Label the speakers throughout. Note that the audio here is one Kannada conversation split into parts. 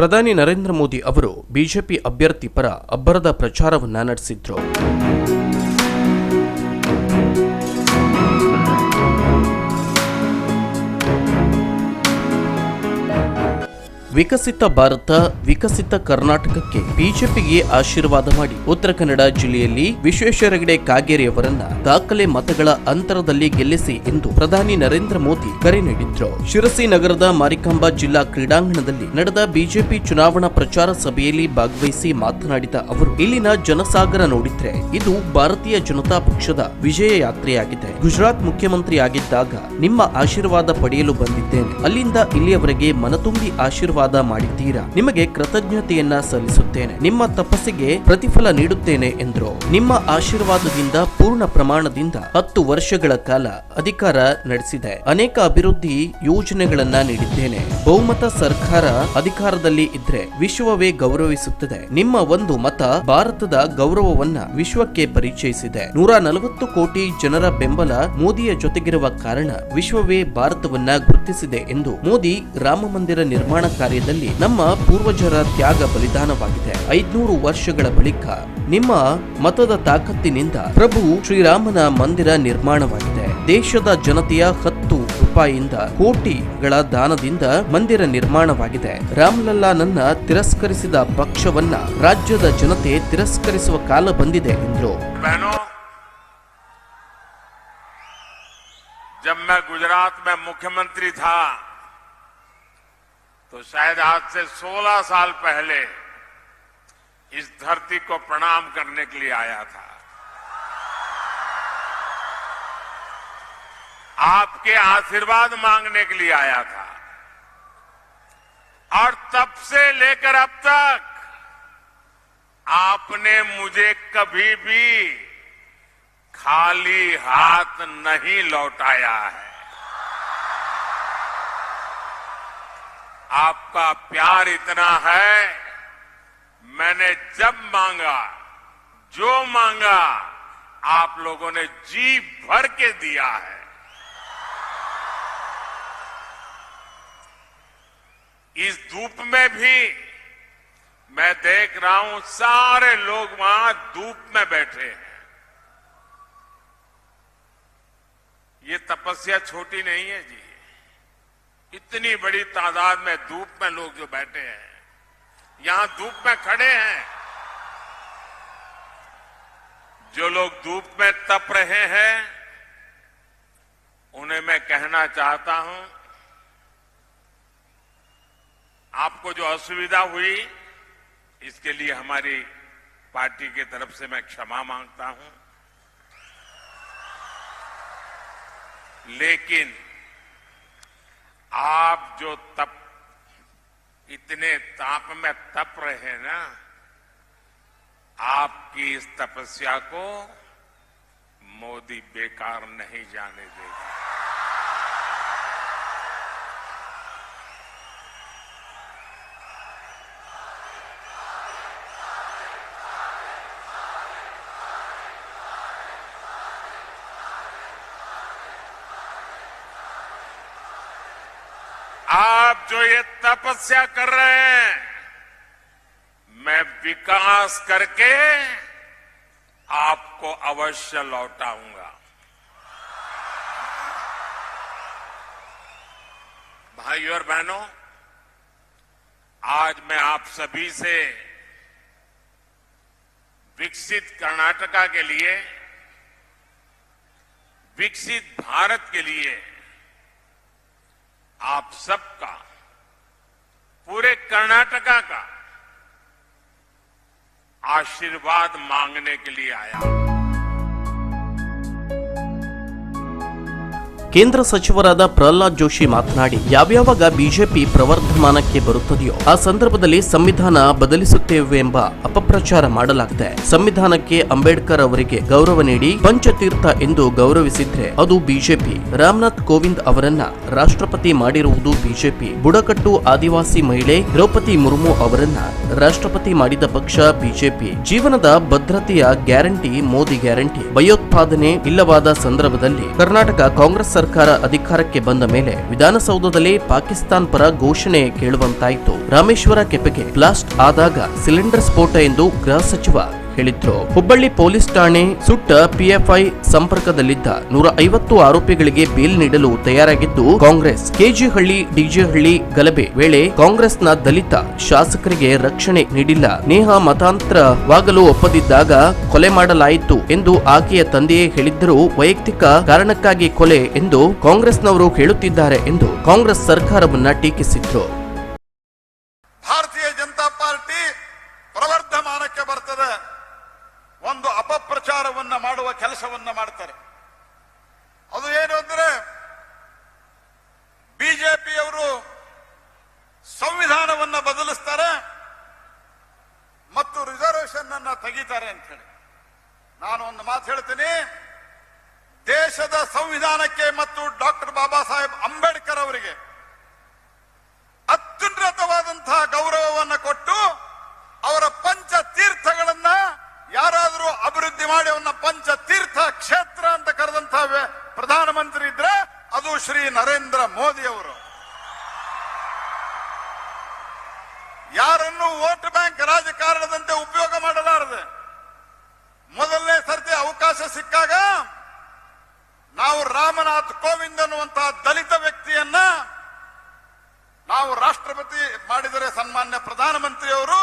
Speaker 1: ಪ್ರಧಾನಿ ನರೇಂದ್ರ ಮೋದಿ ಅವರು ಬಿಜೆಪಿ ಅಭ್ಯರ್ಥಿ ಪರ ಅಬ್ಬರದ ಪ್ರಚಾರವನ್ನ ನಡೆಸಿದ್ರು. ವಿಕಸಿತ ಭಾರತ, ವಿಕಸಿತ ಕರ್ನಾಟಕಕ್ಕೆ ಬಿಜೆಪಿಗೆ ಆಶೀರ್ವಾದ ಮಾಡಿ. ಉತ್ತರ ಕನ್ನಡ ಜಿಲ್ಲೆಯಲ್ಲಿ ವಿಶ್ವೇಶ್ವರ ಹೆಗಡೆ ಕಾಗೇರಿಯವರನ್ನ ದಾಖಲೆ ಮತಗಳ ಅಂತರದಲ್ಲಿ ಗೆಲ್ಲಿಸಿ ಎಂದು ಪ್ರಧಾನಿ ನರೇಂದ್ರ ಮೋದಿ ಕರೆ ನೀಡಿದ್ರು. ಶಿರಸಿ ನಗರದ ಮಾರಿಕಾಂಬಾ ಜಿಲ್ಲಾ ಕ್ರೀಡಾಂಗಣದಲ್ಲಿ ನಡೆದ ಬಿಜೆಪಿ ಚುನಾವಣಾ ಪ್ರಚಾರ ಸಭೆಯಲ್ಲಿ ಭಾಗವಹಿಸಿ ಮಾತನಾಡಿದ ಅವರು, ಇಲ್ಲಿನ ಜನಸಾಗರ ನೋಡಿದ್ರೆ ಇದು ಭಾರತೀಯ ಜನತಾ ಪಕ್ಷದ ವಿಜಯ ಯಾತ್ರೆಯಾಗಿದೆ ಗುಜರಾತ್ ಮುಖ್ಯಮಂತ್ರಿ ಆಗಿದ್ದಾಗ ನಿಮ್ಮ ಆಶೀರ್ವಾದ ಪಡೆಯಲು ಬಂದಿದ್ದೇನೆ. ಅಲ್ಲಿಂದ ಇಲ್ಲಿಯವರೆಗೆ ಮನತುಂಬಿ ಆಶೀರ್ವಾದ ಮಾಡಿದ್ದೀರಾ? ನಿಮಗೆ ಕೃತಜ್ಞತೆಯನ್ನ ಸಲ್ಲಿಸುತ್ತೇನೆ. ನಿಮ್ಮ ತಪಸ್ಸಿಗೆ ಪ್ರತಿಫಲ ನೀಡುತ್ತೇನೆ ಎಂದರು. ನಿಮ್ಮ ಆಶೀರ್ವಾದದಿಂದ, ಪೂರ್ಣ ಪ್ರಮಾಣದಿಂದ ಹತ್ತು ವರ್ಷಗಳ ಕಾಲ ಅಧಿಕಾರ ನಡೆಸಿದೆ. ಅನೇಕ ಅಭಿವೃದ್ಧಿ ಯೋಜನೆಗಳನ್ನ ನೀಡಿದ್ದೇನೆ. ಬಹುಮತ ಸರ್ಕಾರ ಅಧಿಕಾರದಲ್ಲಿ ಇದ್ರೆ ವಿಶ್ವವೇ ಗೌರವಿಸುತ್ತದೆ. ನಿಮ್ಮ ಒಂದು ಮತ ಭಾರತದ ಗೌರವವನ್ನ ವಿಶ್ವಕ್ಕೆ ಪರಿಚಯಿಸಿದೆ. ನೂರ ನಲವತ್ತು ಕೋಟಿ ಜನರ ಬೆಂಬಲ ಮೋದಿಯ ಜೊತೆಗಿರುವ ಕಾರಣ ವಿಶ್ವವೇ ಭಾರತವನ್ನ ಗುರುತಿಸಿದೆ ಎಂದು ಮೋದಿ ರಾಮ ಮಂದಿರ ನಿರ್ಮಾಣ ಕಾರ್ಯದಲ್ಲಿ ನಮ್ಮ ಪೂರ್ವಜರ ತ್ಯಾಗ ಬಲಿದಾನವಾಗಿದೆ ಐದ್ನೂರು ವರ್ಷಗಳ ಬಳಿಕ ನಿಮ್ಮ ಮತದ ತಾಕತ್ತಿನಿಂದ ಪ್ರಭು ಶ್ರೀರಾಮನ ಮಂದಿರ ನಿರ್ಮಾಣವಾಗಿದೆ ದೇಶದ ಜನತೆಯ ಹತ್ತು ರೂಪಾಯಿಯಿಂದ ಕೋಟಿಗಳ ದಾನದಿಂದ ಮಂದಿರ ನಿರ್ಮಾಣವಾಗಿದೆ ರಾಮ್ಲಲ್ಲಾನನ್ನ ತಿರಸ್ಕರಿಸಿದ ಪಕ್ಷವನ್ನ ರಾಜ್ಯದ ಜನತೆ ತಿರಸ್ಕರಿಸುವ ಕಾಲ ಬಂದಿದೆ ಎಂದರು
Speaker 2: बहनों जब मैं गुजरात में मुख्यमंत्री था तो शायद आज से 16 साल पहले इस धरती को प्रणाम करने के लिए आया था। आपके आशीर्वाद मांगने के लिए आया था। और तब से लेकर अब तक आपने मुझे कभी भी खाली हाथ नहीं लौटाया है। आपका प्यार इतना है, मैंने जब मांगा, जो मांगा, आप लोगों ने जी भर के दिया है। इस धूप में भी मैं देख रहा हूँ, सारे लोग वहाँ धूप में बैठे हैं। ये तपस्या छोटी नहीं है जी। इतनी बड़ी तादाद में धूप में लोग जो बैठे हैं, यहाँ धूप में खड़े हैं। जो लोग धूप में तप रहे हैं, उन्हें मैं कहना चाहता हूँ, आपको जो असुविधा हुई, इसके लिए हमारी पार्टी की तरफ़ से मैं क्षमा माँगता हूँ। लेकिन आप जो तप, इतने ताप में तप रहे ना, आपकी इस तपस्या को मोदी बेकार नहीं जाने देगा आप जो ये तपस्या कर रहे हैं, मैं विकास करके आपको अवश्य लौटाऊँगा। भाई और बहनों, आज मैं आप सभी से विकसित कर्नाटका के लिए, विकसित भारत के लिए आप सबका पूरे कर्नाटका का आशीर्वाद मांगने के लिए आया
Speaker 1: ಕೇಂದ್ರ ಸಚಿವರಾದ ಪ್ರಹ್ಲಾದ್ ಜೋಶಿ ಮಾತನಾಡಿ, ಯಾವ್ಯಾವಾಗ ಬಿಜೆಪಿ ಪ್ರವರ್ಧಮಾನಕ್ಕೆ ಬರುತ್ತದೆಯೋ ಆ ಸಂದರ್ಭದಲ್ಲಿ ಸಂವಿಧಾನ ಬದಲಿಸುತ್ತೇವೆ ಎಂಬ ಅಪಪ್ರಚಾರ ಮಾಡಲಾಗಿದೆ ಸಂವಿಧಾನಕ್ಕೆ ಅಂಬೇಡ್ಕರ್ ಅವರಿಗೆ ಗೌರವ ನೀಡಿ ಪಂಚತೀರ್ಥ ಎಂದು ಗೌರವಿಸಿದ್ರೆ ಅದು ಬಿಜೆಪಿ. ರಾಮನಾಥ್ ಕೋವಿಂದ್ ಅವರನ್ನ ರಾಷ್ಟ್ರಪತಿ ಮಾಡಿರುವುದು ಬಿಜೆಪಿ. ಬುಡಕಟ್ಟು ಆದಿವಾಸಿ ಮಹಿಳೆ ದ್ರೌಪದಿ ಮುರ್ಮು ಅವರನ್ನ ರಾಷ್ಟ್ರಪತಿ ಮಾಡಿದ ಪಕ್ಷ ಬಿಜೆಪಿ. ಜೀವನದ ಭದ್ರತೆಯ ಗ್ಯಾರಂಟಿ, ಮೋದಿ ಗ್ಯಾರಂಟಿ, ಭಯೋತ್ಪಾದನೆ ಇಲ್ಲವಾದ ಸಂದರ್ಭದಲ್ಲಿ ಕರ್ನಾಟಕ ಕಾಂಗ್ರೆಸ್ ಸರ್ಕಾರ ಅಧಿಕಾರಕ್ಕೆ ಬಂದ ಮೇಲೆ ವಿಧಾನಸೌಧದಲ್ಲಿ ಪಾಕಿಸ್ತಾನ್ ಪರ ಘೋಷಣೆ ಕೇಳುವಂತಾಯಿತು. ರಾಮೇಶ್ವರ ಕೆಪೆಗೆ ಬ್ಲಾಸ್ಟ್ ಆದಾಗ ಸಿಲಿಂಡರ್ ಸ್ಫೋಟ ಎಂದು ಗೃಹ ಸಚಿವ ಹೇಳಿದ್ರು. ಹುಬ್ಬಳ್ಳಿ ಪೊಲೀಸ್ ಠಾಣೆ ಸುಟ್ಟ ಪಿಎಫ್ಐ ಸಂಪರ್ಕದಲ್ಲಿದ್ದ ನೂರ ಐವತ್ತು ಆರೋಪಿಗಳಿಗೆ ಬೇಲ್ ನೀಡಲು ತಯಾರಾಗಿದ್ದು, ಕಾಂಗ್ರೆಸ್, ಕೆಜಿಹಳ್ಳಿ, ಡಿಜೆಹಳ್ಳಿ ಗಲಭೆ ವೇಳೆ ಕಾಂಗ್ರೆಸ್ನ ದಲಿತ ಶಾಸಕರಿಗೆ ರಕ್ಷಣೆ ನೀಡಿಲ್ಲ. ನೇಹ ಮತಾಂತರವಾಗಲು ಒಪ್ಪದಿದ್ದಾಗ ಕೊಲೆ ಮಾಡಲಾಯಿತು ಎಂದು ಆಕೆಯ ತಂದೆಯೇ ಹೇಳಿದ್ದರೂ, ವೈಯಕ್ತಿಕ ಕಾರಣಕ್ಕಾಗಿ ಕೊಲೆ ಎಂದು ಕಾಂಗ್ರೆಸ್ನವರು ಹೇಳುತ್ತಿದ್ದಾರೆ ಎಂದು ಕಾಂಗ್ರೆಸ್ ಸರ್ಕಾರವನ್ನ ಟೀಕಿಸಿದ್ರು
Speaker 3: ಭಾರತೀಯ ಜನತಾ ಪಾರ್ಟಿ ಪ್ರವರ್ಧಮಾನಕ್ಕೆ ಬರ್ತದೆ ಒಂದು ಅಪಪ್ರಚಾರವನ್ನ ಮಾಡುವ ಕೆಲಸವನ್ನ ಮಾಡ್ತಾರೆ ಅದು ಏನು ಅಂದ್ರೆ ಬಿಜೆಪಿಯವರು ಸಂವಿಧಾನವನ್ನ ಬದಲಿಸ್ತಾರೆ ಮತ್ತು ರಿಸರ್ವೇಶನ್ ಅನ್ನ ತೆಗಿತಾರೆ ಅಂತ ಹೇಳಿ. ನಾನು ಒಂದು ಮಾತು ಹೇಳ್ತೀನಿ. ದೇಶದ ಸಂವಿಧಾನಕ್ಕೆ ಮತ್ತು ಡಾಕ್ಟರ್ ಬಾಬಾ ಸಾಹೇಬ್ ಅಂಬೇಡ್ಕರ್ ಅವರಿಗೆ ಅತ್ಯುನ್ನತವಾದಂತಹ ಗೌರವವನ್ನು ಕೊಟ್ಟು ಅವರ ಪಂಚ ತೀರ್ಥಗಳನ್ನ ಯಾರಾದರೂ ಅಭಿವೃದ್ಧಿ ಮಾಡಿ ಅವನ್ನ ಪಂಚ ತೀರ್ಥ ಕ್ಷೇತ್ರ ಅಂತ ಕರೆದಂತಹ ಪ್ರಧಾನಮಂತ್ರಿ ಇದ್ರೆ ಅದು ಶ್ರೀ ನರೇಂದ್ರ ಮೋದಿ ಅವರು. ಯಾರನ್ನು ವೋಟ್ ಬ್ಯಾಂಕ್ ರಾಜಕಾರಣದಂತೆ ಉಪಯೋಗ ಮಾಡಲಾರದೆ ಮೊದಲನೇ ಸರ್ತಿ ಅವಕಾಶ ಸಿಕ್ಕಾಗ ನಾವು ರಾಮನಾಥ್ ಕೋವಿಂದ್ ಅನ್ನುವಂತಹ ದಲಿತ ವ್ಯಕ್ತಿಯನ್ನ ನಾವು ರಾಷ್ಟ್ರಪತಿ ಮಾಡಿದರೆ ಸನ್ಮಾನ್ಯ ಪ್ರಧಾನಮಂತ್ರಿಯವರು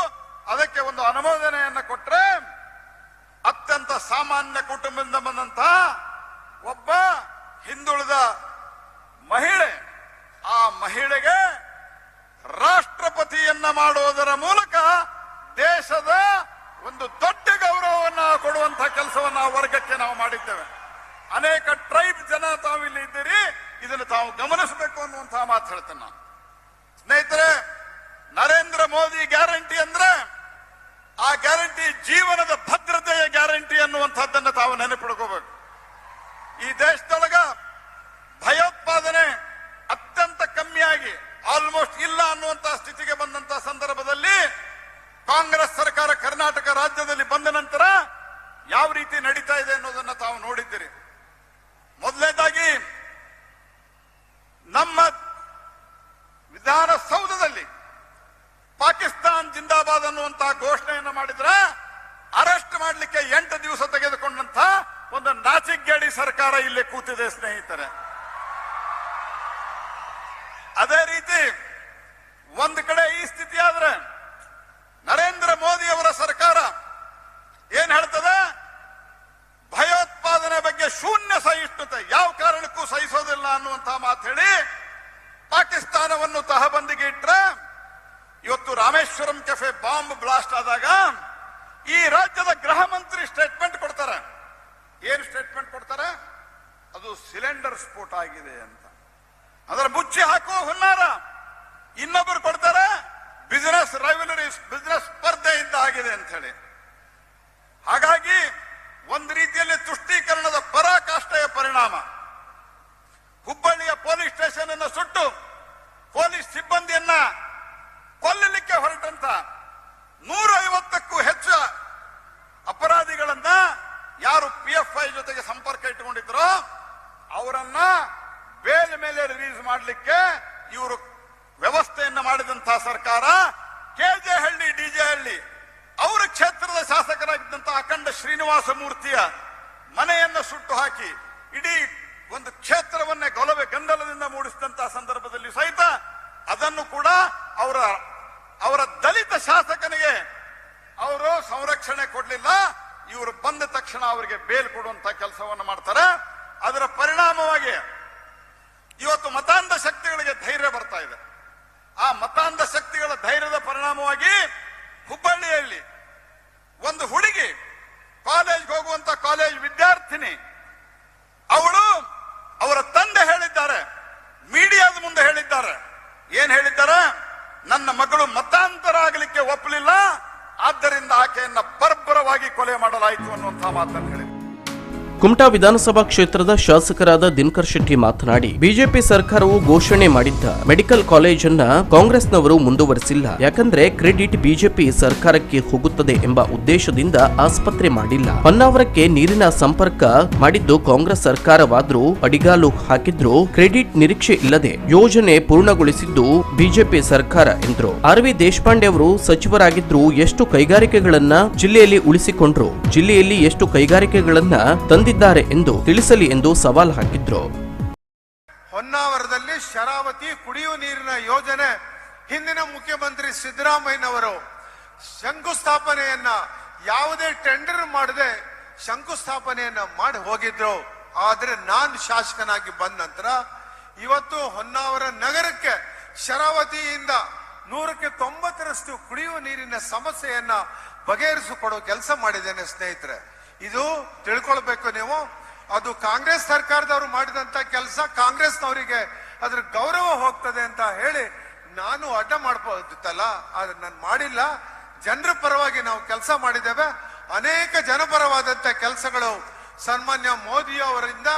Speaker 3: ಅದಕ್ಕೆ ಒಂದು ಅನುಮೋದನೆಯನ್ನ ಕೊಟ್ಟರೆ ಅತ್ಯಂತ ಸಾಮಾನ್ಯ ಕುಟುಂಬದಿಂದ ಬಂದಂತಹ ಒಬ್ಬ ಹಿಂದುಳಿದ ಮಹಿಳೆ ಆ ಮಹಿಳೆಗೆ ಮಾಡುವುದರ ಮೂಲಕ ದೇಶದ ಒಂದು ದೊಡ್ಡ ಗೌರವವನ್ನು ಕೊಡುವಂತಹ ಕೆಲಸವನ್ನು ಆ ವರ್ಗಕ್ಕೆ ನಾವು ಮಾಡಿದ್ದೇವೆ. ಅನೇಕ ಟ್ರೈಬ್ ಜನ ತಾವು ಇಲ್ಲಿ ಇದ್ದೀರಿ, ಇದನ್ನು ತಾವು ಗಮನಿಸಬೇಕು ಅನ್ನುವಂತಹ ಮಾತು ಹೇಳ್ತೇನೆ ನಾನು. ಸ್ನೇಹಿತರೆ, ನರೇಂದ್ರ ಮೋದಿ ಗ್ಯಾರಂಟಿ ಅಂದ್ರೆ ಆ ಗ್ಯಾರಂಟಿ ಜೀವನದ ಭದ್ರತೆಯ ಗ್ಯಾರಂಟಿ ಅನ್ನುವಂಥದ್ದನ್ನು ತಾವು ನೆನಪಿಡ್ಕೋಬೇಕು. ಈ ದೇಶದೊಳಗ ಭಯೋತ್ಪಾದನೆ ಅತ್ಯಂತ ಕಮ್ಮಿಯಾಗಿ ಆಲ್ಮೋಸ್ಟ್ ಇಲ್ಲ ಅನ್ನುವಂತಹ ಸ್ಥಿತಿಗೆ ಬಂದಂತ ಸಂದರ್ಭದಲ್ಲಿ ಕಾಂಗ್ರೆಸ್ ಸರ್ಕಾರ ಕರ್ನಾಟಕ ರಾಜ್ಯದಲ್ಲಿ ಬಂದ ನಂತರ ಯಾವ ರೀತಿ ನಡೀತಾ ಇದೆ ಅನ್ನೋದನ್ನ ತಾವು ನೋಡಿದ್ದೀರಿ. ಮೊದಲನೇದಾಗಿ, ನಮ್ಮ ವಿಧಾನಸೌಧದಲ್ಲಿ ಪಾಕಿಸ್ತಾನ್ ಜಿಂದಾಬಾದ್ ಅನ್ನುವಂತಹ ಘೋಷಣೆಯನ್ನು ಮಾಡಿದ್ರ ಅರೆಸ್ಟ್ ಮಾಡಲಿಕ್ಕೆ ಎಂಟು ದಿವಸ ತೆಗೆದುಕೊಂಡಂತ ಒಂದು ನಾಚಿಕ್ಗೇಡಿ ಸರ್ಕಾರ ಇಲ್ಲಿ ಕೂತಿದೆ ಸ್ನೇಹಿತರೆ ಅದೇ ರೀತಿ ಒಂದು ಕಡೆ ಈ ಸ್ಥಿತಿ ಆದ್ರೆ ನರೇಂದ್ರ ಮೋದಿ ಅವರ ಸರ್ಕಾರ ಏನ್ ಹೇಳ್ತದೆ ಭಯೋತ್ಪಾದನೆ ಬಗ್ಗೆ ಶೂನ್ಯ ಸಹಿಷ್ಣುತೆ ಯಾವ ಕಾರಣಕ್ಕೂ ಸಹಿಸೋದಿಲ್ಲ ಅನ್ನುವಂತಹ ಮಾತು ಹೇಳಿ ಪಾಕಿಸ್ತಾನವನ್ನು ತಹಬಂದಿಗೆ ಇಟ್ರೆ ಇವತ್ತು ರಾಮೇಶ್ವರಂ ಕೆಫೆ ಬಾಂಬ್ ಬ್ಲಾಸ್ಟ್ ಆದಾಗ ಈ ರಾಜ್ಯದ ಗೃಹ ಮಂತ್ರಿ ಸ್ಟೇಟ್ಮೆಂಟ್ ಕೊಡ್ತಾರೆ. ಏನು ಸ್ಟೇಟ್ಮೆಂಟ್ ಕೊಡ್ತಾರೆ? ಅದು ಸಿಲಿಂಡರ್ ಸ್ಫೋಟ ಆಗಿದೆ ಅಂತ. ಅದರ ಮುಚ್ಚಿ ಹಾಕುವ ಹುನ್ನಾರ ಇನ್ನೊಬ್ಬರು ಕೊಡ್ತಾರೆ ಬಿಸಿನೆಸ್ ರೈವಲರಿ ಬಿಸಿನೆಸ್ ಸ್ಪರ್ಧೆಯಿಂದ ಆಗಿದೆ ಅಂತ ಹೇಳಿ. ಹಾಗಾಗಿ ಒಂದು ರೀತಿಯಲ್ಲಿ ತುಷ್ಟೀಕರಣದ ಪರಾಕಾಷ್ಠೆಯ ಪರಿಣಾಮ. ಹುಬ್ಬಳ್ಳಿಯ ಪೊಲೀಸ್ ಸ್ಟೇಷನ್ ಅನ್ನು ಸುಟ್ಟು ಪೊಲೀಸ್ ಇಟ್ಟುಕೊಂಡಿದ್ರೋ ಅವರನ್ನ ಬೇಲ್ ಮೇಲೆ ರಿಲೀಸ್ ಮಾಡಲಿಕ್ಕೆ ಇವರು ವ್ಯವಸ್ಥೆಯನ್ನು ಮಾಡಿದಂತಹ ಸರ್ಕಾರ ಕೆಜೆ ಹಳ್ಳಿ, ಡಿಜೆ ಹಳ್ಳಿ. ಅವರ ಕ್ಷೇತ್ರದ ಶಾಸಕರಾಗಿದ್ದಂತಹ ಅಖಂಡ ಶ್ರೀನಿವಾಸ ಮೂರ್ತಿಯ ಮನೆಯನ್ನ ಸುಟ್ಟು ಹಾಕಿ ಇಡೀ ಒಂದು ಕ್ಷೇತ್ರವನ್ನೇ ಗೊಲವೆ ಗಂದಲದಿಂದ ಮೂಡಿಸಿದಂತಹ ಸಂದರ್ಭದಲ್ಲಿ ಸಹಿತ ಅದನ್ನು ಕೂಡ ಅವರ ಅವರ ದಲಿತ ಶಾಸಕನಿಗೆ ಅವರು ಸಂರಕ್ಷಣೆ ಕೊಡ್ಲಿಲ್ಲ. ಇವರು ಬಂದ ತಕ್ಷಣ ಅವರಿಗೆ ಬೇಲ್ ಕೊಡುವಂತ ಕೆಲಸವನ್ನು ಮಾಡ್ತಾರೆ. ಅದರ ಪರಿಣಾಮವಾಗಿ ಇವತ್ತು ಮತಾಂಧ ಶಕ್ತಿಗಳಿಗೆ ಧೈರ್ಯ ಬರ್ತಾ ಇದೆ. ಆ ಮತಾಂಧ ಶಕ್ತಿಗಳ ಧೈರ್ಯದ ಪರಿಣಾಮವಾಗಿ ಹುಬ್ಬಳ್ಳಿಯಲ್ಲಿ ಒಂದು ಹುಡುಗಿ, ಕಾಲೇಜ್ಗೆ ಹೋಗುವಂತ ಕಾಲೇಜ್ ವಿದ್ಯಾರ್ಥಿನಿ, ಅವಳು ಅವರ ತಂದೆ ಹೇಳಿದ್ದಾರೆ. ಮೀಡಿಯಾದ ಮುಂದೆ ಹೇಳಿದ್ದಾರೆ. ಏನ್ ಹೇಳಿದ್ದಾರೆ? ನನ್ನ ಮಗಳು ಮತಾಂತರ ಆಗಲಿಕ್ಕೆ ಒಪ್ಪಲಿಲ್ಲ. ಆದ್ದರಿಂದ ಆಕೆಯನ್ನ ಬರ್ಬರವಾಗಿ ಕೊಲೆ ಮಾಡಲಾಯಿತು ಅನ್ನುವಂತಹ ಮಾತನ್ನು ಹೇಳಿದ್ರು.
Speaker 1: ಕುಮಟಾ ವಿಧಾನಸಭಾ ಕ್ಷೇತ್ರದ ಶಾಸಕರಾದ ದಿನಕರ್ ಶೆಟ್ಟಿ ಮಾತನಾಡಿ, ಬಿಜೆಪಿ ಸರ್ಕಾರವು ಘೋಷಣೆ ಮಾಡಿದ್ದ ಮೆಡಿಕಲ್ ಕಾಲೇಜನ್ನ ಕಾಂಗ್ರೆಸ್ನವರು ಮುಂದುವರೆಸಿಲ್ಲ. ಯಾಕಂದ್ರೆ ಕ್ರೆಡಿಟ್ ಬಿಜೆಪಿ ಸರ್ಕಾರಕ್ಕೆ ಹೋಗುತ್ತದೆ ಎಂಬ ಉದ್ದೇಶದಿಂದ ಆಸ್ಪತ್ರೆ ಮಾಡಿಲ್ಲ. ಹೊನ್ನಾವರಕ್ಕೆ ನೀರಿನ ಸಂಪರ್ಕ ಮಾಡಿದ್ದು ಕಾಂಗ್ರೆಸ್ ಸರ್ಕಾರವಾದ್ರೂ ಅಡಿಗಾಲು ಹಾಕಿದ್ರು ಕ್ರೆಡಿಟ್ ನಿರೀಕ್ಷೆ ಇಲ್ಲದೆ ಯೋಜನೆ ಪೂರ್ಣಗೊಳಿಸಿದ್ದು ಬಿಜೆಪಿ ಸರ್ಕಾರ ಎಂದ್ರು. ಆರ್ ವಿ ದೇಶಪಾಂಡೆ ಅವರು ಸಚಿವರಾಗಿದ್ರು ಎಷ್ಟು ಕೈಗಾರಿಕೆಗಳನ್ನ ಜಿಲ್ಲೆಯಲ್ಲಿ ಉಳಿಸಿಕೊಂಡ್ರು, ಜಿಲ್ಲೆಯಲ್ಲಿ ಎಷ್ಟು ಕೈಗಾರಿಕೆಗಳನ್ನ ತಂದಿದ್ದಾರೆ ಎಂದು ತಿಳಿಸಲಿ ಎಂದು ಸವಾಲು ಹಾಕಿದ್ರು.
Speaker 4: ಹೊನ್ನಾವರದಲ್ಲಿ ಶರಾವತಿ ಕುಡಿಯುವ ನೀರಿನ ಯೋಜನೆ ಹಿಂದಿನ ಮುಖ್ಯಮಂತ್ರಿ ಸಿದ್ದರಾಮಯ್ಯನವರು ಶಂಕುಸ್ಥಾಪನೆಯನ್ನ ಯಾವುದೇ ಟೆಂಡರ್ ಮಾಡದೆ ಶಂಕುಸ್ಥಾಪನೆಯನ್ನ ಮಾಡಿ ಹೋಗಿದ್ರು. ಆದ್ರೆ ನಾನು ಶಾಸಕನಾಗಿ ಬಂದ ನಂತರ ಇವತ್ತು ಹೊನ್ನಾವರ ನಗರಕ್ಕೆ ಶರಾವತಿಯಿಂದ ನೂರಕ್ಕೆ ತೊಂಬತ್ತರಷ್ಟು ಕುಡಿಯುವ ನೀರಿನ ಸಮಸ್ಯೆಯನ್ನ ಬಗೆಹರಿಸಿಕೊಡೋ ಕೆಲಸ ಮಾಡಿದ್ದೇನೆ ಸ್ನೇಹಿತರೆ. ಇದು ತಿಳ್ಕೊಳ್ಬೇಕು ನೀವು. ಅದು ಕಾಂಗ್ರೆಸ್ ಸರ್ಕಾರದವರು ಮಾಡಿದಂತ ಕೆಲಸ ಕಾಂಗ್ರೆಸ್ನವರಿಗೆ ಅದ್ರ ಗೌರವ ಹೋಗ್ತದೆ ಅಂತ ಹೇಳಿ ನಾನು ಅಡ್ಡ ಮಾಡ್ಬೋದಿತ್ತಲ್ಲ, ಆದ್ರೆ ನಾನು ಮಾಡಿಲ್ಲ. ಜನರ ಪರವಾಗಿ ನಾವು ಕೆಲಸ ಮಾಡಿದ್ದೇವೆ. ಅನೇಕ ಜನಪರವಾದಂತ ಕೆಲಸಗಳು ಸನ್ಮಾನ್ಯ ಮೋದಿ ಅವರಿಂದ,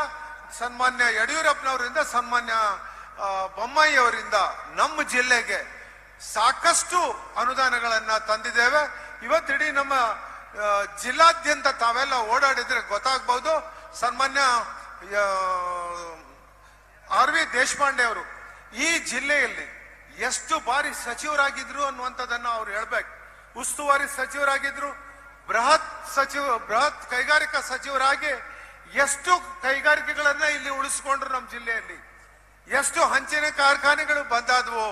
Speaker 4: ಸನ್ಮಾನ್ಯ ಯಡಿಯೂರಪ್ಪನವರಿಂದ, ಸನ್ಮಾನ್ಯ ಬೊಮ್ಮಾಯಿ ಅವರಿಂದ ನಮ್ಮ ಜಿಲ್ಲೆಗೆ ಸಾಕಷ್ಟು ಅನುದಾನಗಳನ್ನ ತಂದಿದ್ದೇವೆ. ಇವತ್ತಿಡೀ ನಮ್ಮ ಜಿಲ್ಲಾದ್ಯಂತ ತಾವೆಲ್ಲ ಓಡಾಡಿದ್ರೆ ಗೊತ್ತಾಗ್ಬಹುದು ಸನ್ಮಾನ್ಯ ಆರ್ ವಿ ದೇಶಪಾಂಡೆ ಅವರು, ಈ ಜಿಲ್ಲೆಯಲ್ಲಿ ಎಷ್ಟು ಬಾರಿ ಸಚಿವರಾಗಿದ್ರು ಅನ್ನುವಂಥದ್ದನ್ನ ಅವ್ರು ಹೇಳ್ಬೇಕು. ಉಸ್ತುವಾರಿ ಸಚಿವರಾಗಿದ್ರು, ಬೃಹತ್ ಸಚಿವ, ಬೃಹತ್ ಕೈಗಾರಿಕಾ ಸಚಿವರಾಗಿ ಎಷ್ಟು ಕೈಗಾರಿಕೆಗಳನ್ನ ಇಲ್ಲಿ ಉಳಿಸ್ಕೊಂಡ್ರು ನಮ್ಮ ಜಿಲ್ಲೆಯಲ್ಲಿ. ಎಷ್ಟು ಹಂಚಿನ ಕಾರ್ಖಾನೆಗಳು ಬಂದಾದ್ವು,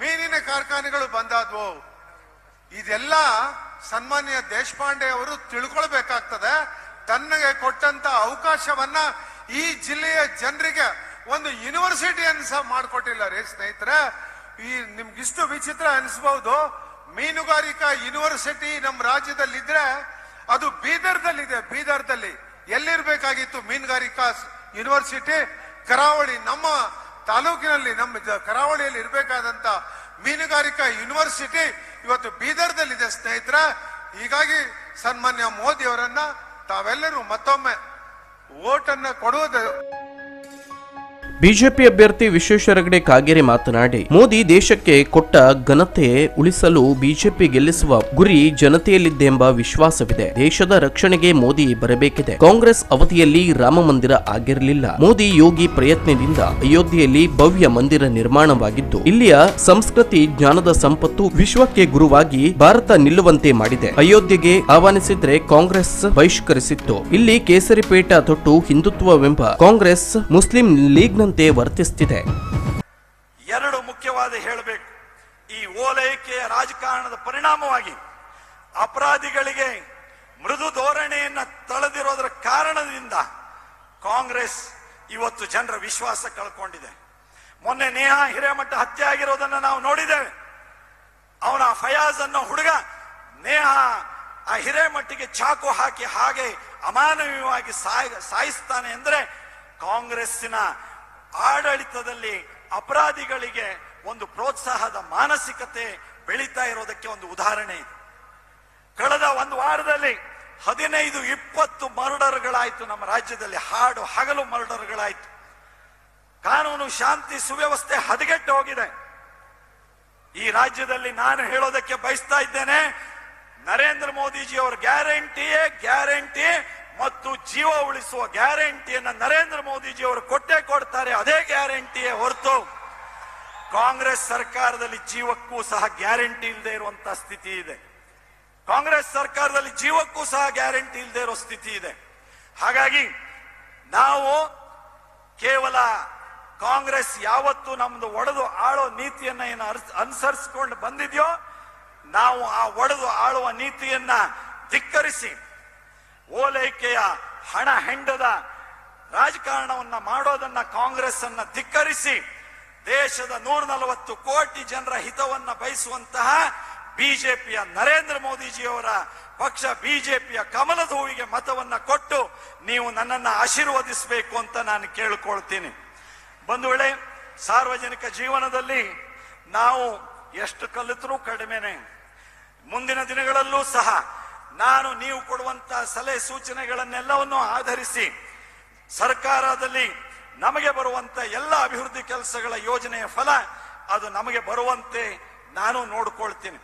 Speaker 4: ಮೀನಿನ ಕಾರ್ಖಾನೆಗಳು ಬಂದಾದ್ವು. ಇದೆಲ್ಲ ಸನ್ಮಾನ್ಯ ದೇಶಪಾಂಡೆ ಅವರು ತಿಳ್ಕೊಳ್ಬೇಕಾಗ್ತದೆ, ತನ್ನಗೆ ಕೊಟ್ಟಂತ ಅವಕಾಶವನ್ನ ಈ ಜಿಲ್ಲೆಯ ಜನರಿಗೆ ಒಂದು ಯೂನಿವರ್ಸಿಟಿಯನ್ನು ಅನ್ಸ ಮಾಡಿಕೊಟ್ಟಿಲ್ಲ ರೀ ಸ್ನೇಹಿತರೆ. ಈ ನಿಮ್ಗಿಷ್ಟು ವಿಚಿತ್ರ ಅನಿಸ್ಬಹುದು ಮೀನುಗಾರಿಕಾ ಯೂನಿವರ್ಸಿಟಿ ನಮ್ಮ ರಾಜ್ಯದಲ್ಲಿ ಇದ್ರೆ ಅದು ಬೀದರ್ದಲ್ಲಿದೆ, ಬೀದರ್ದಲ್ಲಿ ಎಲ್ಲಿರ್ಬೇಕಾಗಿತ್ತು ಮೀನುಗಾರಿಕಾ ಯೂನಿವರ್ಸಿಟಿ? ಕರಾವಳಿ ನಮ್ಮ ತಾಲೂಕಿನಲ್ಲಿ, ನಮ್ಮ ಕರಾವಳಿಯಲ್ಲಿ ಇರಬೇಕಾದಂತ ಮೀನುಗಾರಿಕಾ ಯೂನಿವರ್ಸಿಟಿ ಇವತ್ತು ಬೀದರ್ದಲ್ಲಿದೆ ಸ್ನೇಹಿತರ. ಹೀಗಾಗಿ ಸನ್ಮಾನ್ಯ ಮೋದಿ ಅವರನ್ನ ತಾವೆಲ್ಲರೂ ಮತ್ತೊಮ್ಮೆ ಓಟನ್ನ ಕೊಡುವುದು
Speaker 1: ಬಿಜೆಪಿ ಅಭ್ಯರ್ಥಿ ವಿಶ್ವೇಶ್ವರ ಹೆಗಡೆ ಕಾಗೇರಿ ಮಾತನಾಡಿ, ಮೋದಿ ದೇಶಕ್ಕೆ ಕೊಟ್ಟ ಘನತೆ ಉಳಿಸಲು ಬಿಜೆಪಿ ಗೆಲ್ಲಿಸುವ ಗುರಿ ಜನತೆಯಲ್ಲಿದೆ ಎಂಬ ವಿಶ್ವಾಸವಿದೆ. ದೇಶದ ರಕ್ಷಣೆಗೆ ಮೋದಿ ಬರಬೇಕಿದೆ. ಕಾಂಗ್ರೆಸ್ ಅವಧಿಯಲ್ಲಿ ರಾಮ ಮಂದಿರ ಆಗಿರಲಿಲ್ಲ. ಮೋದಿ ಯೋಗಿ ಪ್ರಯತ್ನದಿಂದ ಅಯೋಧ್ಯೆಯಲ್ಲಿ ಭವ್ಯ ಮಂದಿರ ನಿರ್ಮಾಣವಾಗಿದ್ದು, ಇಲ್ಲಿಯ ಸಂಸ್ಕೃತಿ ಜ್ಞಾನದ ಸಂಪತ್ತು ವಿಶ್ವಕ್ಕೆ ಗುರುವಾಗಿ ಭಾರತ ನಿಲ್ಲುವಂತೆ ಮಾಡಿದೆ. ಅಯೋಧ್ಯೆಗೆ ಆಹ್ವಾನಿಸಿದ್ರೆ ಕಾಂಗ್ರೆಸ್ ಬಹಿಷ್ಕರಿಸಿತ್ತು. ಇಲ್ಲಿ ಕೇಸರಿಪೇಟ ತೊಟ್ಟು ಹಿಂದುತ್ವವೆಂಬ ಕಾಂಗ್ರೆಸ್ ಮುಸ್ಲಿಂ ಲೀಗ್ನಂತೆ ವರ್ತಿಸುತ್ತಿದೆ
Speaker 5: ಎರಡು ಮುಖ್ಯವಾದ ಹೇಳಬೇಕು. ಈ ಓಲೈಕೆಯ ರಾಜಕಾರಣದ ಪರಿಣಾಮವಾಗಿ ಅಪರಾಧಿಗಳಿಗೆ ಮೃದು ಧೋರಣೆಯನ್ನು ತಳೆದಿರೋದರ ಕಾರಣದಿಂದ ಕಾಂಗ್ರೆಸ್ ಇವತ್ತು ಜನರ ವಿಶ್ವಾಸ ಕಳ್ಕೊಂಡಿದೆ. ಮೊನ್ನೆ ನೇಹಾ ಹಿರೇಮಠ ಹತ್ಯೆ ಆಗಿರೋದನ್ನ ನಾವು ನೋಡಿದ್ದೇವೆ. ಅವನ ಫಯಾಜ್ ಅನ್ನೋ ಹುಡುಗ ನೇಹಾ ಆ ಹಿರೇಮಠಿಗೆ ಚಾಕು ಹಾಕಿ ಹಾಗೆ ಅಮಾನವೀಯವಾಗಿ ಸಾಯ ಸಾಯಿಸ್ತಾನೆ ಅಂದ್ರೆ ಕಾಂಗ್ರೆಸ್ಸಿನ ಆಡಳಿತದಲ್ಲಿ ಅಪರಾಧಿಗಳಿಗೆ ಒಂದು ಪ್ರೋತ್ಸಾಹದ ಮಾನಸಿಕತೆ ಬೆಳೀತಾ ಇರೋದಕ್ಕೆ ಒಂದು ಉದಾಹರಣೆ ಇದೆ. ಕಳೆದ ಒಂದು ವಾರದಲ್ಲಿ ಹದಿನೈದು, ಇಪ್ಪತ್ತು ಮರ್ಡರ್ಗಳಾಯ್ತು ನಮ್ಮ ರಾಜ್ಯದಲ್ಲಿ, ಹಾಡು, ಹಗಲು ಮರ್ಡರ್ಗಳಾಯ್ತು. ಕಾನೂನು ಶಾಂತಿ ಸುವ್ಯವಸ್ಥೆ ಹದಗೆಟ್ಟು ಹೋಗಿದೆ. ಈ ರಾಜ್ಯದಲ್ಲಿ ನಾನು ಹೇಳೋದಕ್ಕೆ ಬಯಸ್ತಾ ಇದ್ದೇನೆ, ನರೇಂದ್ರ ಮೋದಿಜಿ ಅವರ ಗ್ಯಾರಂಟಿಯೇ, ಗ್ಯಾರಂಟಿ ಮತ್ತು ಜೀವ ಉಳಿಸುವ ಗ್ಯಾರಂಟಿಯನ್ನು ನರೇಂದ್ರ ಮೋದಿಜಿ ಅವರು ಕೊಟ್ಟೇ ಕೊಡ್ತಾರೆ, ಅದೇ ಗ್ಯಾರಂಟಿಯೇ ಹೊರತು ಕಾಂಗ್ರೆಸ್ ಸರ್ಕಾರದಲ್ಲಿ ಜೀವಕ್ಕೂ ಸಹ ಗ್ಯಾರಂಟಿ ಇಲ್ಲದೆ ಇರುವಂತಹ ಸ್ಥಿತಿ ಇದೆ. ಕಾಂಗ್ರೆಸ್ ಸರ್ಕಾರದಲ್ಲಿ ಜೀವಕ್ಕೂ ಸಹ ಗ್ಯಾರಂಟಿ ಇಲ್ಲದೆ ಇರೋ ಸ್ಥಿತಿ ಇದೆ. ಹಾಗಾಗಿ ನಾವು ಕೇವಲ ಕಾಂಗ್ರೆಸ್ ಯಾವತ್ತು ನಮ್ದು ಒಡೆದು ಆಳೋ ನೀತಿಯನ್ನ ಏನು ಅನುಸರಿಸಿಕೊಂಡು ಬಂದಿದ್ಯೋ, ನಾವು ಆ ಒಡೆದು ಆಳುವ ನೀತಿಯನ್ನ ಧಿಕ್ಕರಿಸಿ ಓಲೈಕೆಯ ಹಣ ಹೆಂಡದ ರಾಜಕಾರಣವನ್ನ ಮಾಡೋದನ್ನ ಕಾಂಗ್ರೆಸ್ ಅನ್ನ ಧಿಕ್ಕರಿಸಿ ದೇಶದ ನೂರ ನಲವತ್ತು ಕೋಟಿ ಜನರ ಹಿತವನ್ನ ಬಯಸುವಂತಹ ಬಿಜೆಪಿಯ ನರೇಂದ್ರ ಮೋದಿಜಿಯವರ ಪಕ್ಷ ಬಿಜೆಪಿಯ ಕಮಲದ ಹೂವಿಗೆ ಮತವನ್ನ ಕೊಟ್ಟು ನೀವು ನನ್ನನ್ನು ಆಶೀರ್ವದಿಸಬೇಕು ಅಂತ ನಾನು ಕೇಳಿಕೊಳ್ತೀನಿ. ಬಂಧುಗಳೇ, ಸಾರ್ವಜನಿಕ ಜೀವನದಲ್ಲಿ ನಾವು ಎಷ್ಟು ಕಲಿತರೂ ಕಡಿಮೆನೆ. ಮುಂದಿನ ದಿನಗಳಲ್ಲೂ ಸಹ ನಾನು ನೀವು ಕೊಡುವಂತ ಸಲಹೆ ಸೂಚನೆಗಳನ್ನೆಲ್ಲವನ್ನು ಆಧರಿಸಿ ಸರ್ಕಾರದಲ್ಲಿ ನಮಗೆ ಬರುವಂತ ಎಲ್ಲ ಅಭಿವೃದ್ಧಿ ಕೆಲಸಗಳ ಯೋಜನೆಯ ಫಲ ಅದು ನಮಗೆ ಬರುವಂತೆ ನಾನು ನೋಡ್ಕೊಳ್ತೀನಿ.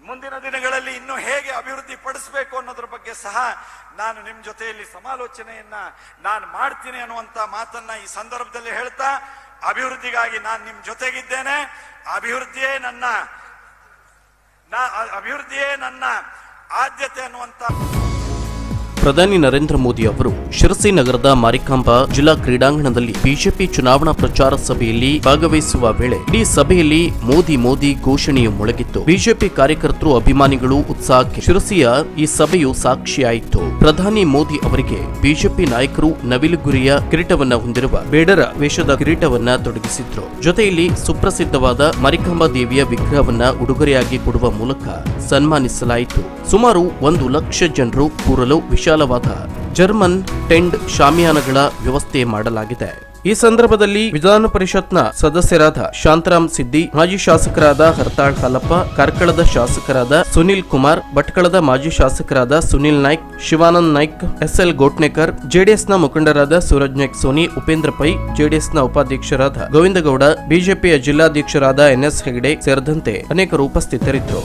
Speaker 5: ಮುಂದಿನ ದಿನಗಳಲ್ಲಿ ಇನ್ನು ಹೇಗೆ ಅಭಿವೃದ್ಧಿ ಪಡಿಸಬೇಕು ಅನ್ನೋದ್ರ ಬಗ್ಗೆ ಸಹ ನಾನು ನಿಮ್ಮ ಜೊತೆಯಲ್ಲಿ ಸಮಾಲೋಚನೆಯನ್ನ ನಾನು ಮಾಡ್ತೀನಿ ಅನ್ನುವಂತ ಮಾತನ್ನ ಈ ಸಂದರ್ಭದಲ್ಲಿ ಹೇಳ್ತಾ ಅಭಿವೃದ್ಧಿಗಾಗಿ ನಾನು ನಿಮ್ಮ ಜೊತೆಗಿದ್ದೇನೆ. ಅಭಿವೃದ್ಧಿಯೇ ನನ್ನ ನಾ- ಅಭಿವೃದ್ಧಿಯೇ ನನ್ನ ಆದ್ಯತೆ ಅನ್ನುವಂತ
Speaker 1: ಪ್ರಧಾನಿ ನರೇಂದ್ರ ಮೋದಿ ಅವರು ಶಿರಸಿ ನಗರದ ಮಾರಿಕಾಂಬ ಜಿಲ್ಲಾ ಕ್ರೀಡಾಂಗಣದಲ್ಲಿ ಬಿಜೆಪಿ ಚುನಾವಣಾ ಪ್ರಚಾರ ಸಭೆಯಲ್ಲಿ ಭಾಗವಹಿಸುವ ವೇಳೆ ಇಡೀ ಸಭೆಯಲ್ಲಿ ಮೋದಿ ಮೋದಿ ಘೋಷಣೆಯು ಮೊಳಗಿತ್ತು. ಬಿಜೆಪಿ ಕಾರ್ಯಕರ್ತರು ಅಭಿಮಾನಿಗಳು ಉತ್ಸಾಹಕ್ಕೆ ಶಿರಸಿಯ ಈ ಸಭೆಯು ಸಾಕ್ಷಿಯಾಯಿತು. ಪ್ರಧಾನಿ ಮೋದಿ ಅವರಿಗೆ ಬಿಜೆಪಿ ನಾಯಕರು ನವಿಲುಗುರಿಯ ಕಿರೀಟವನ್ನ ಹೊಂದಿರುವ ಬೇಡರ ವೇಷದ ಕಿರೀಟವನ್ನ ತೊಡಗಿಸಿದ್ರು. ಜೊತೆಯಲ್ಲಿ ಸುಪ್ರಸಿದ್ಧವಾದ ಮರಿಕಾಂಬಾ ದೇವಿಯ ವಿಗ್ರಹವನ್ನ ಉಡುಗೊರೆಯಾಗಿ ಕೊಡುವ ಮೂಲಕ ಸನ್ಮಾನಿಸಲಾಯಿತು. ಸುಮಾರು ಒಂದು ಲಕ್ಷ ಜನರು ಕೂರಲು ವಿಶಾಲವಾದ ಜರ್ಮನ್ ಟೆಂಡ್ ಶಾಮಿಯಾನಗಳ ವ್ಯವಸ್ಥೆ ಮಾಡಲಾಗಿದೆ. ಈ ಸಂದರ್ಭದಲ್ಲಿ ವಿಧಾನ ಪರಿಷತ್ನ ಸದಸ್ಯರಾದ ಶಾಂತರಾಮ್ ಸಿದ್ದಿ, ಮಾಜಿ ಶಾಸಕರಾದ ಹರ್ತಾಳ್ ಹಾಲಪ್ಪ, ಕಾರ್ಕಳದ ಶಾಸಕರಾದ ಸುನಿಲ್ ಕುಮಾರ್, ಭಟ್ಕಳದ ಮಾಜಿ ಶಾಸಕರಾದ ಸುನಿಲ್ ನಾಯ್ಕ್, ಶಿವಾನಂದ್ ನಾಯ್ಕ್, ಎಸ್ಎಲ್ ಗೋಟ್ನೇಕರ್, ಜೆಡಿಎಸ್ನ ಮುಖಂಡರಾದ ಸೂರಜ್ ನಾಯ್ಕ್ ಸೋನಿ, ಉಪೇಂದ್ರ ಪೈ, ಜೆಡಿಎಸ್ನ ಉಪಾಧ್ಯಕ್ಷರಾದ ಗೋವಿಂದಗೌಡ, ಬಿಜೆಪಿಯ ಜಿಲ್ಲಾಧ್ಯಕ್ಷರಾದ ಎನ್ಎಸ್ ಹೆಗಡೆ ಸೇರಿದಂತೆ ಅನೇಕರು ಉಪಸ್ಥಿತರಿದ್ದರು.